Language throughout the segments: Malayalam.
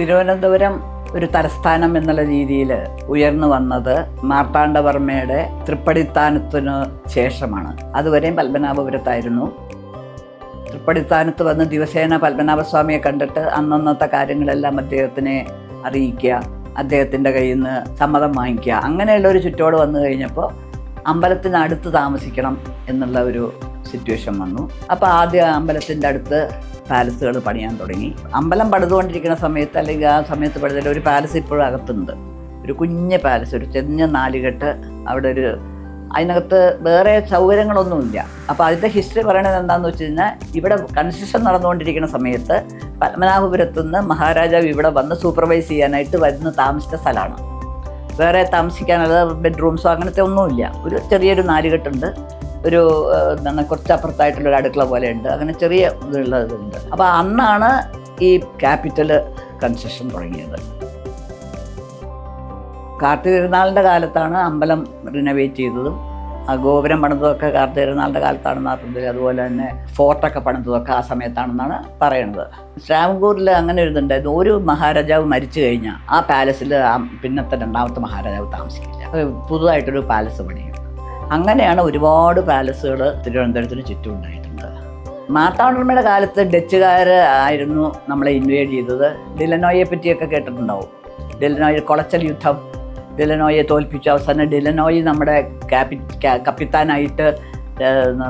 തിരുവനന്തപുരം ഒരു തലസ്ഥാനം എന്നുള്ള രീതിയിൽ ഉയർന്നു വന്നത് മാർത്താണ്ഡവർമ്മയുടെ തൃപ്പടിത്താനത്തിനു ശേഷമാണ്. അതുവരെയും പത്മനാഭപുരത്തായിരുന്നു. തൃപ്പടിത്താനത്ത് വന്ന് ദിവസേന പത്മനാഭസ്വാമിയെ കണ്ടിട്ട് അന്നന്നത്തെ കാര്യങ്ങളെല്ലാം അദ്ദേഹത്തിനെ അറിയിക്കുക അദ്ദേഹത്തിന്റെ കയ്യിൽ നിന്ന് സമ്മതം വാങ്ങിക്കുക അങ്ങനെയുള്ള ഒരു ചുറ്റോട് വന്നു കഴിഞ്ഞപ്പോൾ അമ്പലത്തിനടുത്ത് താമസിക്കണം എന്നുള്ള ഒരു സിറ്റുവേഷൻ വന്നു. അപ്പോൾ ആദ്യം അമ്പലത്തിന്റെ അടുത്ത് പാലസുകൾ പണിയാൻ തുടങ്ങി. അമ്പലം പണിതുകൊണ്ടിരിക്കുന്ന സമയത്ത് അല്ലെങ്കിൽ ആ സമയത്ത് പണിതിൽ ഒരു പാലസ് ഇപ്പോഴും അകത്തുണ്ട്. ഒരു കുഞ്ഞ് പാലസ് ഒരു ചെറിയ നാലുകെട്ട് അവിടെ ഒരു അതിനകത്ത് വേറെ സൗകര്യങ്ങളൊന്നുമില്ല. അപ്പോൾ അതിന്റെ ഹിസ്റ്ററി പറയണത് എന്താണെന്ന് വെച്ച് കഴിഞ്ഞാൽ ഇവിടെ കൺസ്ട്രക്ഷൻ നടന്നുകൊണ്ടിരിക്കുന്ന സമയത്ത് പത്മനാഭപുരത്തു നിന്ന് മഹാരാജാവ് ഇവിടെ വന്ന് സൂപ്പർവൈസ് ചെയ്യാനായിട്ട് വരുന്ന താമസിച്ച സ്ഥലമാണ്. വേറെ താമസിക്കാനുള്ള ബെഡ്റൂംസോ അങ്ങനത്തെ ഒന്നുമില്ല. ഒരു ചെറിയൊരു നാലുകെട്ടുണ്ട്. ഒരു എന്താണ് കുറച്ച് അപ്പുറത്തായിട്ടുള്ള ഒരു അടുക്കള പോലെ ഉണ്ട് അങ്ങനെ ചെറിയ ഇതുള്ളതുണ്ട് അപ്പോൾ അന്നാണ് ഈ ക്യാപിറ്റൽ കൺസ്ട്രക്ഷൻ തുടങ്ങിയത്. കാർത്തിക തിരുനാളിന്റെ കാലത്താണ് അമ്പലം റിനോവേറ്റ് ചെയ്തതും ഗോപുരം പണിതതൊക്കെ കാർത്തിക തിരുനാളിന്റെ കാലത്താണെന്നാണ് പറഞ്ഞത് അതുപോലെ തന്നെ ഫോർട്ടൊക്കെ പണിതതൊക്കെ ആ സമയത്താണെന്നാണ് പറയുന്നത് ശ്രാവങ്കൂറിൽ അങ്ങനെ ഒരു ഇതുണ്ടായിരുന്നു. ഒരു മഹാരാജാവ് മരിച്ചു കഴിഞ്ഞാൽ ആ പാലസിൽ പിന്നത്തെ രണ്ടാമത്തെ മഹാരാജാവ് താമസിക്കില്ല. പുതുതായിട്ടൊരു പാലസ് പണിയും അങ്ങനെയാണ് ഒരുപാട് പാലസുകൾ തിരുവനന്തപുരത്തിന് ചുറ്റും ഉണ്ടായിട്ടുണ്ട്. മാർത്താണ്ഡവർമ്മയുടെ കാലത്ത് ഡച്ചുകാർ ആയിരുന്നു നമ്മളെ ഇൻവേഡ് ചെയ്തത്. ഡിലനോയെ പറ്റിയൊക്കെ കേട്ടിട്ടുണ്ടാവും. ഡിലനോയ കൊളച്ചൽ യുദ്ധം ഡിലനോയെ തോൽപ്പിച്ച. അവസാനം ഡിലനോയ് നമ്മുടെ ക്യാപി കപ്പിത്താനായിട്ട്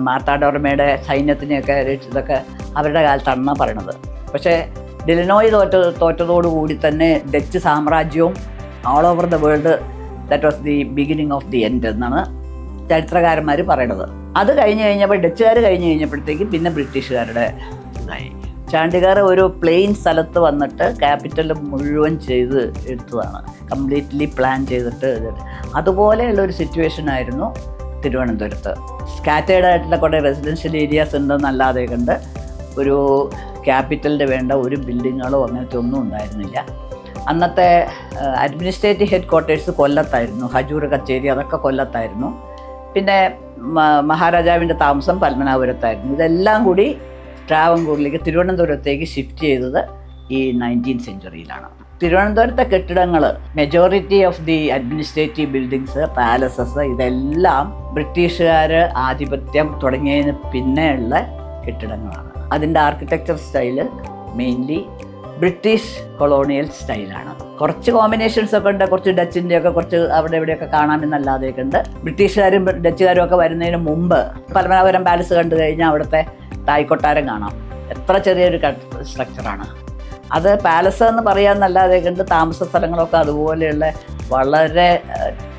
മാർത്താണ്ഡവർമ്മയുടെ സൈന്യത്തിനെയൊക്കെ രക്ഷിച്ചതൊക്കെ അവരുടെ കാലത്താണെന്നാണ് പറയണത്. പക്ഷേ ഡിലനോയ് തോറ്റ തോറ്റതോടുകൂടി തന്നെ Dutch സാമ്രാജ്യവും all over the world that was the beginning of the end എന്നാണ് ചരിത്രകാരന്മാർ പറയണത്. അത് കഴിഞ്ഞ് കഴിഞ്ഞപ്പോൾ ഡച്ചുകാർ കഴിഞ്ഞ് കഴിഞ്ഞപ്പോഴത്തേക്ക് പിന്നെ ബ്രിട്ടീഷുകാരുടെ ചാണ്ടികാർ ഒരു പ്ലെയിൻ സ്ഥലത്ത് വന്നിട്ട് ക്യാപിറ്റൽ മുഴുവൻ ചെയ്ത് എടുത്തതാണ്. കംപ്ലീറ്റ്ലി പ്ലാൻ ചെയ്തിട്ട്. അതുപോലെയുള്ള ഒരു സിറ്റുവേഷൻ ആയിരുന്നു തിരുവനന്തപുരത്ത്. സ്കാറ്റേഡ് ആയിട്ടുള്ള കുറേ റെസിഡൻഷ്യൽ ഏരിയാസ് ഉണ്ടെന്നല്ലാതെ കണ്ട് ഒരു ക്യാപിറ്റലിന്റെ വേണ്ട ഒരു ബിൽഡിങ്ങുകളോ അങ്ങനത്തെ ഒന്നും ഉണ്ടായിരുന്നില്ല. അന്നത്തെ അഡ്മിനിസ്ട്രേറ്റീവ് ഹെഡ് ക്വാർട്ടേഴ്സ് കൊല്ലത്തായിരുന്നു. ഹജൂർ കച്ചേരി അതൊക്കെ കൊല്ലത്തായിരുന്നു. പിന്നെ മഹാരാജാവിന്റെ താമസം പത്മനാപുരത്തായിരുന്നു. ഇതെല്ലാം കൂടി ട്രാവൻകൂറിലേക്ക് തിരുവനന്തപുരത്തേക്ക് ഷിഫ്റ്റ് ചെയ്തത് ഈ നയന്റീൻ സെഞ്ചുറിയിലാണ് തിരുവനന്തപുരത്തെ കെട്ടിടങ്ങൾ majority of the administrative buildings palaces ഇതെല്ലാം ബ്രിട്ടീഷുകാർ ആധിപത്യം തുടങ്ങിയതിന് പിന്നെയുള്ള കെട്ടിടങ്ങളാണ്. അതിന്റെ architecture style mainly British colonial സ്റ്റൈലാണ്. കുറച്ച് കോമ്പിനേഷൻസ് ഒക്കെ ഉണ്ട്. കുറച്ച് ഡച്ചിന്റെ ഒക്കെ കുറച്ച് അവിടെ ഇവിടെയൊക്കെ കാണാമെന്നല്ലാതെയൊക്കെ ഉണ്ട്. ബ്രിട്ടീഷുകാരും ഡച്ചുകാരും ഒക്കെ വരുന്നതിന് മുമ്പ് പത്മനാഭപുരം പാലസ് കണ്ടു കഴിഞ്ഞാൽ അവിടുത്തെ തായ്ക്കൊട്ടാരം കാണാം. എത്ര ചെറിയൊരു സ്ട്രക്ചറാണ് അത് പാലസ് എന്ന് പറയാമെന്നല്ലാതെ കണ്ട് താമസ സ്ഥലങ്ങളൊക്കെ അതുപോലെയുള്ള വളരെ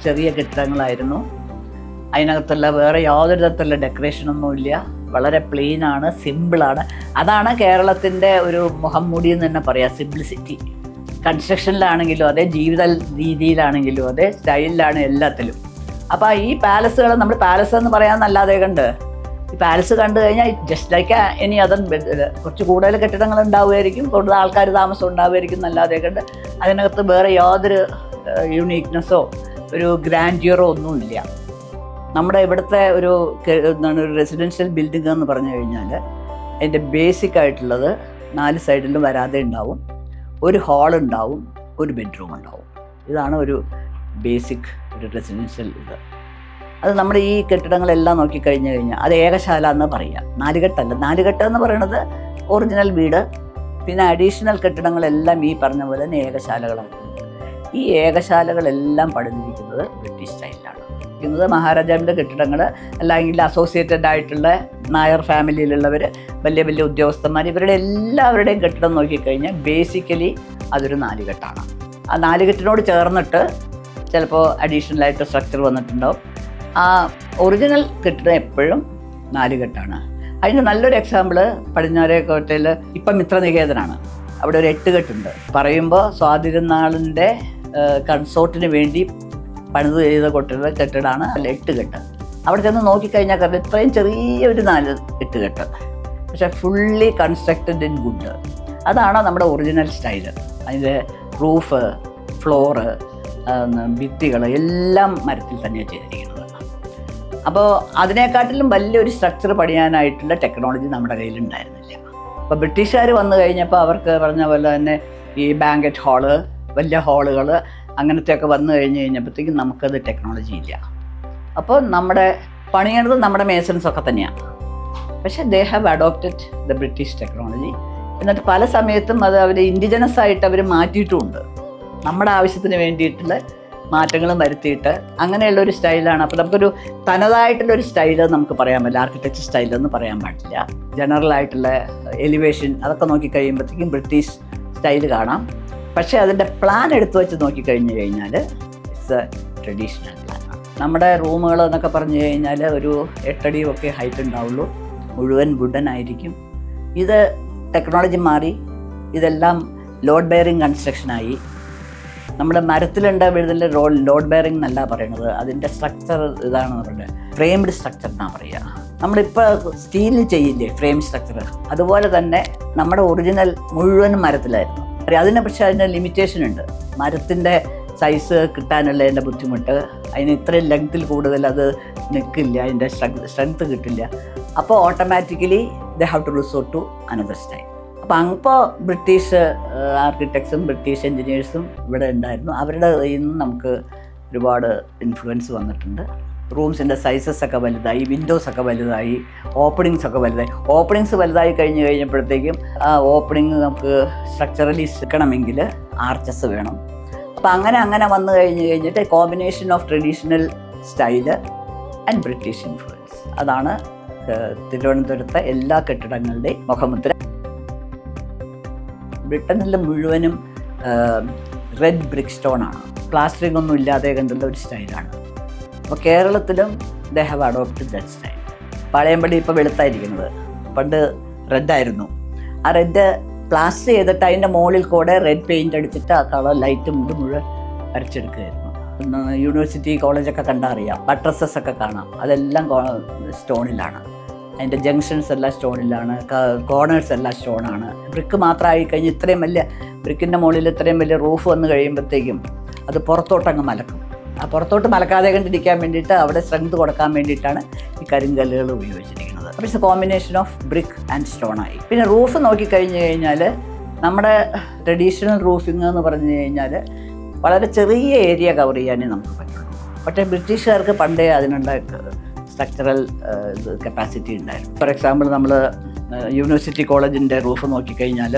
ചെറിയ കെട്ടിടങ്ങളായിരുന്നു. അതിനകത്തുള്ള വേറെ യാതൊരു തരത്തിലുള്ള ഡെക്കറേഷനൊന്നുമില്ല വളരെ പ്ലെയിൻ ആണ് സിമ്പിളാണ് അതാണ് കേരളത്തിന്റെ ഒരു മുഖം മൂടി എന്ന് തന്നെ പറയാം സിംപ്ലിസിറ്റി കൺസ്ട്രക്ഷനിലാണെങ്കിലും അതെ ജീവിത രീതിയിലാണെങ്കിലും അതെ സ്റ്റൈലിലാണ് എല്ലാത്തിലും. അപ്പോൾ ഈ പാലസുകൾ നമ്മൾ പാലസ് എന്ന് പറയാമെന്നല്ലാതെ കണ്ട് ഈ പാലസ് കണ്ടു കഴിഞ്ഞാൽ ജസ്റ്റ് ലൈക്ക് എനി അതർ കുറച്ച് കൂടുതൽ കെട്ടിടങ്ങൾ ഉണ്ടാവുമായിരിക്കും കൂടുതൽ ആൾക്കാർ താമസം ഉണ്ടാവുമായിരിക്കും എന്നല്ലാതെ കണ്ട് അതിനകത്ത് വേറെ യാതൊരു യുണീക്നെസ്സോ ഒരു ഗ്രാൻഡിയറോ ഒന്നുമില്ല. നമ്മുടെ ഇവിടുത്തെ ഒരു എന്താണ് ഒരു റെസിഡൻഷ്യൽ ബിൽഡിംഗ് എന്ന് പറഞ്ഞു കഴിഞ്ഞാൽ അതിന്റെ ബേസിക് ആയിട്ടുള്ളത് നാല് സൈഡിലും വരാതെ ഉണ്ടാവും. ഒരു ഹാൾ ഉണ്ടാവും ഒരു ബെഡ്റൂം ഉണ്ടാവും. ഇതാണ് ഒരു ബേസിക് ഒരു റെസിഡൻഷ്യൽ ഇത്. അത് നമ്മുടെ ഈ കെട്ടിടങ്ങളെല്ലാം നോക്കിക്കഴിഞ്ഞു കഴിഞ്ഞാൽ അത് ഏകശാല എന്ന് പറയാം. നാലുകെട്ടല്ല നാലുകെട്ട് എന്ന് പറയുന്നത് ഒറിജിനൽ വീട് പിന്നെ അഡീഷണൽ കെട്ടിടങ്ങളെല്ലാം ഈ പറഞ്ഞ പോലെ തന്നെ ഏകശാലകളാണ്. ഈ ഏകശാലകളെല്ലാം പണിതിരിക്കുന്നത് ബ്രിട്ടീഷ് സ്റ്റൈലിലാണ് ഇരിക്കുന്നത് മഹാരാജാവിന്റെ കെട്ടിടങ്ങൾ അല്ലെങ്കിൽ അസോസിയേറ്റഡ് ആയിട്ടുള്ള നായർ ഫാമിലിയിലുള്ളവർ വലിയ വലിയ ഉദ്യോഗസ്ഥന്മാർ ഇവരുടെ എല്ലാവരുടെയും കെട്ടിടം നോക്കിക്കഴിഞ്ഞാൽ ബേസിക്കലി അതൊരു നാലുകെട്ടാണ്. ആ നാലുകെട്ടിനോട് ചേർന്നിട്ട് ചിലപ്പോൾ അഡീഷണലായിട്ട് സ്ട്രക്ചർ വന്നിട്ടുണ്ടാവും. ആ ഒറിജിനൽ കെട്ടിടം എപ്പോഴും നാലുകെട്ടാണ്. അതിന് നല്ലൊരു എക്സാമ്പിൾ പടിഞ്ഞാറേ കോട്ടയിൽ ഇപ്പം മിത്രനികേതനാണ് അവിടെ ഒരു എട്ട് എട്ടുകെട്ടുണ്ട്. പറയുമ്പോൾ സ്വാതിരുന്നാളിന്റെ കൺസോർട്ടിന് വേണ്ടി പണിത് ചെയ്ത കൊട്ടിയുടെ കെട്ടിടമാണ് അല്ല എട്ട് കെട്ട് അവിടെ ചെന്ന് നോക്കിക്കഴിഞ്ഞാൽ കാരണം ഇത്രയും ചെറിയ ഒരു നാല് എട്ട് കെട്ട് പക്ഷെ ഫുള്ളി കൺസ്ട്രക്റ്റഡ് ഇൻ ഗുഡ് അതാണ് നമ്മുടെ ഒറിജിനൽ സ്റ്റൈൽ അതിന്റെ റൂഫ് ഫ്ലോറ് ഭിത്തികൾ എല്ലാം മരത്തിൽ തന്നെയാണ് ചെയ്തിരിക്കുന്നത്. അപ്പോൾ അതിനെക്കാട്ടിലും വലിയൊരു സ്ട്രക്ചർ പണിയാനായിട്ടുള്ള ടെക്നോളജി നമ്മുടെ കയ്യിലുണ്ടായിരുന്നില്ല. അപ്പോൾ ബ്രിട്ടീഷുകാർ വന്നു കഴിഞ്ഞപ്പോൾ അവർക്ക് പറഞ്ഞ പോലെ തന്നെ ഈ ബാങ്കറ്റ് ഹാൾ വലിയ ഹാളുകൾ അങ്ങനത്തെയൊക്കെ വന്നു കഴിഞ്ഞ് കഴിഞ്ഞപ്പോഴത്തേക്കും നമുക്കത് ടെക്നോളജി ഇല്ല. അപ്പോൾ നമ്മുടെ പണിയണത് നമ്മുടെ മേസൺസ് ഒക്കെ തന്നെയാണ്. പക്ഷേ they have adopted the British technology എന്നിട്ട് പല സമയത്തും അത് അവർ ഇൻഡിജനസ് ആയിട്ട് അവർ മാറ്റിയിട്ടുമുണ്ട് നമ്മുടെ ആവശ്യത്തിന് വേണ്ടിയിട്ടുള്ള മാറ്റങ്ങളും വരുത്തിയിട്ട് അങ്ങനെയുള്ള ഒരു സ്റ്റൈലാണ് അപ്പോൾ നമുക്കൊരു തനതായിട്ടുള്ള ഒരു സ്റ്റൈൽ നമുക്ക് പറയാൻ പറ്റില്ല. ആർക്കിടെക്ചർ സ്റ്റൈൽ എന്ന് പറയാൻ പാടില്ല ജനറൽ ആയിട്ടുള്ള എലിവേഷൻ അതൊക്കെ നോക്കി കഴിയുമ്പോഴത്തേക്കും ബ്രിട്ടീഷ് സ്റ്റൈൽ കാണാം. പക്ഷേ അതിന്റെ പ്ലാൻ എടുത്തു വെച്ച് നോക്കി കഴിഞ്ഞു കഴിഞ്ഞാൽ ഇറ്റ്സ് എ ട്രഡീഷണൽ പ്ലാൻ നമ്മുടെ റൂമുകൾ എന്നൊക്കെ പറഞ്ഞു കഴിഞ്ഞാൽ ഒരു എട്ടടിയൊക്കെ ഹൈറ്റ് ഉണ്ടാവുള്ളൂ. മുഴുവൻ വുഡൻ ആയിരിക്കും. ഇത് ടെക്നോളജി മാറി. ഇതെല്ലാം ലോഡ് ബെയറിംഗ് കൺസ്ട്രക്ഷനായി നമ്മുടെ മരത്തിലുണ്ട വീടിന്റെ റോ ലോഡ് ബെയറിംഗ് എന്നല്ല പറയണത്. അതിന്റെ സ്ട്രക്ചർ ഇതാണെന്ന് പറയുന്നത് ഫ്രെയിംഡ് സ്ട്രക്ചർ എന്നാണ് പറയുക നമ്മളിപ്പോൾ സ്റ്റീലിൽ ചെയ്യില്ലേ ഫ്രെയിം സ്ട്രക്ചർ അതുപോലെ തന്നെ നമ്മുടെ ഒറിജിനൽ മുഴുവൻ മരത്തിലായിരുന്നു. അതിന് പക്ഷേ അതിന് ലിമിറ്റേഷൻ ഉണ്ട്. മരത്തിന്റെ സൈസ് കിട്ടാനുള്ള അതിന്റെ ബുദ്ധിമുട്ട്? അതിന് ഇത്രയും ലെങ്ത്തിൽ കൂടുതൽ അത് നിൽക്കില്ല. അതിന്റെ സ്ട്രെങ്ത് കിട്ടില്ല. അപ്പോൾ automatically they have to resort to another style അപ്പോൾ അപ്പോൾ ബ്രിട്ടീഷ് ആർക്കിടെക്ട്സും ബ്രിട്ടീഷ് എഞ്ചിനീയേഴ്സും ഇവിടെ ഉണ്ടായിരുന്നു. അവരുടെ കയ്യിൽ നിന്ന് നമുക്ക് ഒരുപാട് ഇൻഫ്ലുവൻസ് വന്നിട്ടുണ്ട്. റൂംസിന്റെ സൈസസ് ഒക്കെ വലുതായി വിൻഡോസ് ഒക്കെ വലുതായി ഓപ്പണിങ്സ് ഒക്കെ വലുതായി. ഓപ്പണിങ്സ് വലുതായി കഴിഞ്ഞ് കഴിഞ്ഞപ്പോഴത്തേക്കും ആ ഓപ്പണിങ് നമുക്ക് സ്ട്രക്ചറലി സിക്കണമെങ്കിൽ ആർച്ചസ് വേണം. അപ്പോൾ അങ്ങനെ അങ്ങനെ വന്നു കഴിഞ്ഞ് കഴിഞ്ഞിട്ട് combination of traditional style and British influence അതാണ് തിരുവനന്തപുരത്തെ എല്ലാ കെട്ടിടങ്ങളുടെയും മുഖമുദ്ര. ബ്രിട്ടനിൽ മുഴുവനും റെഡ് ബ്രിക് സ്റ്റോൺ ആണ്. പ്ലാസ്റ്ററിംഗ് ഒന്നും ഇല്ലാതെ കണ്ടുള്ള ഒരു സ്റ്റൈലാണ് അപ്പോൾ കേരളത്തിലും they have adopted that style പഴയമ്പടി ഇപ്പോൾ വെളുത്തായിരിക്കുന്നത്. പണ്ട് റെഡായിരുന്നു ആ റെഡ് പ്ലാസ്റ്റർ ചെയ്തിട്ട് അതിന്റെ മുകളിൽ കൂടെ റെഡ് പെയിന്റ് അടിച്ചിട്ട് ആ കളർ ലൈറ്റ് മുഴുവൻ മുഴുവൻ വരച്ചെടുക്കുകയായിരുന്നു. യൂണിവേഴ്സിറ്റി കോളേജൊക്കെ കണ്ടാൽ അറിയാം ബട്രസസ് ഒക്കെ കാണാം. അതെല്ലാം സ്റ്റോണിലാണ്. അതിന്റെ ജംഗ്ഷൻസ് എല്ലാം സ്റ്റോണിലാണ്. കോർണേഴ്സ് എല്ലാം സ്റ്റോണാണ്. ബ്രിക്ക് മാത്രമായി കഴിഞ്ഞ് ഇത്രയും വലിയ ബ്രിക്കിന്റെ മുകളിൽ ഇത്രയും വലിയ റൂഫ് വന്ന് കഴിയുമ്പോഴത്തേക്കും അത് പുറത്തോട്ടങ്ങ് മലക്കും. പുറത്തോട്ട് മലക്കാതെ കണ്ടിരിക്കാൻ വേണ്ടിയിട്ട് അവിടെ സ്ട്രെങ്ത് കൊടുക്കാൻ വേണ്ടിയിട്ടാണ് ഈ കരിങ്കല്ലുകൾ ഉപയോഗിച്ചിരിക്കുന്നത്. അപ്പോൾ it's combination of brick and stone ആയി. പിന്നെ റൂഫ് നോക്കിക്കഴിഞ്ഞ് കഴിഞ്ഞാൽ നമ്മുടെ ട്രഡീഷണൽ റൂഫിംഗ് എന്ന് പറഞ്ഞു കഴിഞ്ഞാൽ വളരെ ചെറിയ ഏരിയ കവർ ചെയ്യാനേ നമുക്ക് പറ്റുള്ളൂ. പക്ഷേ ബ്രിട്ടീഷുകാർക്ക് പണ്ടേ അതിനുള്ള സ്ട്രക്ചറൽ കപ്പാസിറ്റി ഉണ്ടായിരുന്നു. ഫോർ എക്സാമ്പിൾ നമ്മൾ യൂണിവേഴ്സിറ്റി കോളേജിന്റെ റൂഫ് നോക്കിക്കഴിഞ്ഞാൽ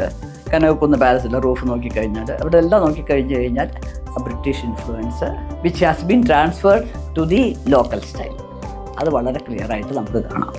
കനകക്കുന്ന് പാലസിലെ റൂഫ് നോക്കിക്കഴിഞ്ഞാൽ അവിടെ എല്ലാം നോക്കിക്കഴിഞ്ഞ് കഴിഞ്ഞാൽ British influence which has been transferred to the local style അത് വളരെ ക്ലിയറായിട്ട് നമുക്ക് കാണാം.